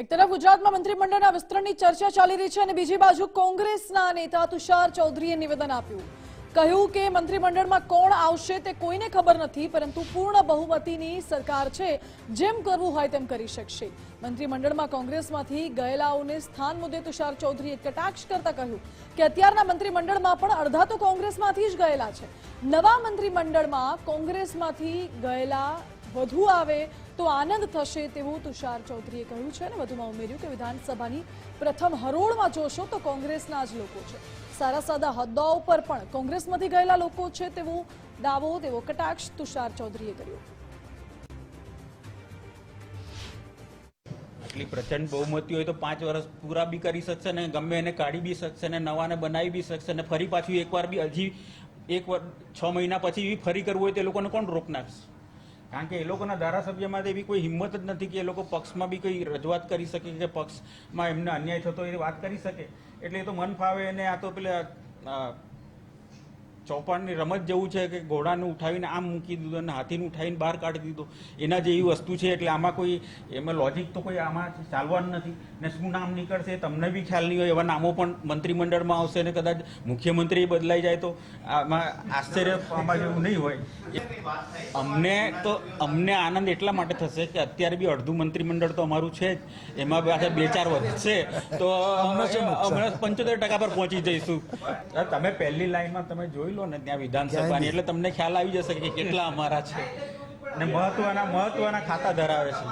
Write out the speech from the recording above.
એક તરફ ગુજરાતમાં મંત્રીમંડળના વિસ્તરણની ચર્ચા ચાલી રહી છે અને બીજી બાજુ કોંગ્રેસના નેતા તુષાર ચૌધરીએ નિવેદન આપ્યું. કહ્યું કે મંત્રીમંડળમાં કોણ આવશે તે કોઈને ખબર નથી, પરંતુ પૂર્ણ બહુમતીની સરકાર છે, જેમ કરવું હોય તેમ કરી શકશે. મંત્રીમંડળમાં કોંગ્રેસમાંથી ગયેલાઓને સ્થાન મુદ્દે તુષાર ચૌધરીએ કટાક્ષ કરતા કહ્યું કે અત્યારના મંત્રીમંડળમાં પણ અડધા તો કોંગ્રેસમાંથી જ ગયેલા છે. નવા મંત્રીમંડળમાં કોંગ્રેસમાંથી ગયેલા વધુ આવે તો આનંદ થશે તેવું તુષાર ચૌધરીએ કહ્યું છે અને વધુમાં ઉમેર્યું કે વિધાનસભાની પ્રથમ હરોળમાં જોશો તો કોંગ્રેસના જ લોકો છે. સારા સાદા હોદ્દાઓ પર પણ કોંગ્રેસમાંથી ગયેલા લોકો છે તેવો દાવો, તેવો કટાક્ષ તુષાર ચૌધરીએ કર્યો. એટલી પ્રચંડ બહુમતી હોય તો પાંચ વર્ષ પૂરા બી કરી શકશે ને, ગમે એને કાઢી બી શકશે ને, નવાને બનાવી બી શકશે ને, ફરી પાછું એકવાર બી હજી એક વાર છ મહિના પછી ફરી કરવું હોય તો લોકોને કોણ રોક નાખશે કારણ કે એ લોકોના ધારાસભ્યમાં એવી કોઈ હિંમત જ નથી કે એ લોકો પક્ષમાં બી કોઈ રજૂઆત કરી શકે કે પક્ષમાં એમને અન્યાય થતો એ વાત કરી શકે. એટલે એ તો મન ફાવે અને આ તો પેલા ચોપાણની રમત જેવું છે કે ઘોડાને ઉઠાવીને આમ મૂકી દીધું અને હાથીને ઉઠાવીને બહાર કાઢી દીધો. એના જેવી વસ્તુ છે એટલે આમાં કોઈ એમાં લોજિક તો કોઈ આમાં ચાલવાનું નથી. ને શું નામ નીકળશે તમને બી ખ્યાલ નહીં હોય એવા નામો પણ મંત્રીમંડળમાં આવશે ને કદાચ મુખ્યમંત્રી બદલાઈ જાય તો આમાં આશ્ચર્ય પામવા જેવું નહીં હોય. અમને તો અમને આનંદ એટલા માટે થશે કે અત્યારે બી અડધું મંત્રીમંડળ તો અમારું છે જ. એમાં પાછા બે ચાર વધશે તો અમે પંચોતેર ટકા પર પહોંચી જઈશું. તમે પહેલી લાઈનમાં તમે જોઈ લો ને ત્યાં વિધાનસભાની. એટલે તમને ખ્યાલ આવી જશે કે કેટલા અમારા છે. અને મહત્વના મહત્વના ખાતા ધરાવે છે.